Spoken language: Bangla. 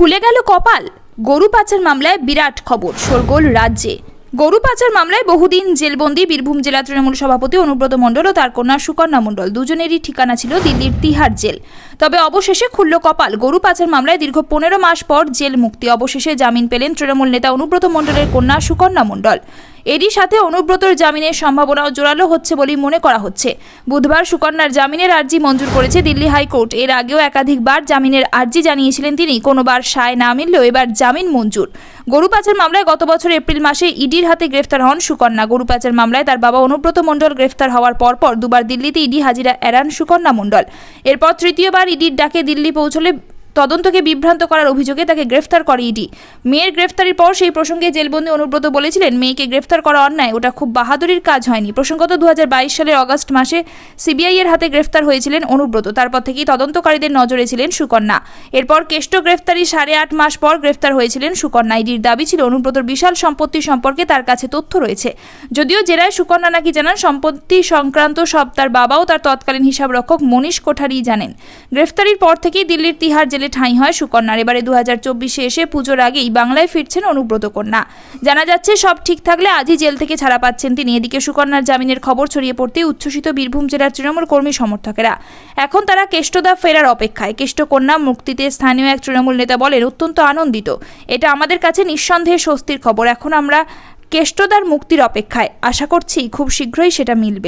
খুলে গেল কপাল। গরু পাচার মামলায় বিরাট খবর শোরগোল রাজ্যে। গরু পাচার মামলায় বহুদিন জেলবন্দি বীরভূম জেলা তৃণমূল সভাপতি অনুব্রত মণ্ডল ও তার কন্যা সুকন্যা মণ্ডল দুজনেরই ঠিকানা ছিল দিল্লির তিহার জেল। তবে অবশেষে খুলল কপাল। গরু পাচার মামলায় দীর্ঘ পনেরো মাস পর জেল মুক্তি। অবশেষে জামিন পেলেন তৃণমূল নেতা অনুব্রত মণ্ডলের কন্যা সুকন্যা মণ্ডল। এরই সাথে অনুব্রতর জামিনের সম্ভাবনাও জোরালো হচ্ছে বলেই মনে করা হচ্ছে। বুধবার সুকন্যার জামিনের আর্জি মঞ্জুর করেছে দিল্লি হাইকোর্ট। এর আগেও একাধিকবার জামিনের আর্জি জানিয়েছিলেন তিনি। কোনোবার সায় না মিললেও এবার জামিন মঞ্জুর। গরু পাচার মামলায় গত বছর এপ্রিল মাসে ইডির হাতে গ্রেফতার হন সুকন্যা। গরু পাচার মামলায় তার বাবা অনুব্রত মণ্ডল গ্রেফতার হওয়ার পরপর দুবার দিল্লিতে ইডি হাজিরা এড়ান সুকন্যা মণ্ডল। এরপর তৃতীয়বার ইডির ডাকে দিল্লি পৌঁছলে তদন্তকে বিভ্রান্ত করার অভিযোগে তাকে গ্রেফতার করে ইডি। মেয়ের গ্রেফতারির পর সেই প্রসঙ্গে জেলবন্দি অনুব্রত বলেছিলেন, মেয়েকে গ্রেফতার করা অন্যায়, ওটা খুব বাহাদুরির কাজ হয়নি। প্রসঙ্গত দু হাজার বাইশ সালের অগস্ট মাসে সিবিআই এর হাতে গ্রেফতার হয়েছিলেন অনুব্রত। তারপর থেকেই তদন্তকারীদের নজরে ছিলেন সুকন্যা। এরপর কেষ্ট গ্রেফতারি সাড়ে আট মাস পর গ্রেফতার হয়েছিলেন সুকন্যা। ইডির দাবি ছিল, অনুব্রতর বিশাল সম্পত্তি সম্পর্কে তার কাছে তথ্য রয়েছে। যদিও জেরায় সুকন্যা নাকি জানান, সম্পত্তি সংক্রান্ত সব তার বাবাও তার তৎকালীন হিসাব রক্ষক মনীষ কোঠারি জানেন। গ্রেফতারির পর থেকেই দিল্লির তিহার জেলে ঠাঁই হয় সুকন্যার। এবারে দু হাজার চব্বিশে এসে পুজোর আগেই বাংলায় ফিরছেন অনুব্রত কন্যা। জানা যাচ্ছে, সব ঠিক থাকলে আজই জেল থেকে ছাড়া পাচ্ছেন তিনি। এদিকে সুকন্যার জামিনের খবর ছড়িয়ে পড়তেই উচ্ছ্বসিত বীরভূম জেলার তৃণমূল কর্মী সমর্থকেরা। এখন তারা কেষ্টদা ফেরার অপেক্ষায়। কেষ্ট কন্যা মুক্তিতে স্থানীয় এক তৃণমূল নেতা বলেন, অত্যন্ত আনন্দিত। এটা আমাদের কাছে নিঃসন্দেহে স্বস্তির খবর। এখন আমরা কেষ্টদার মুক্তির অপেক্ষায়। আশা করছি খুব শীঘ্রই সেটা মিলবে।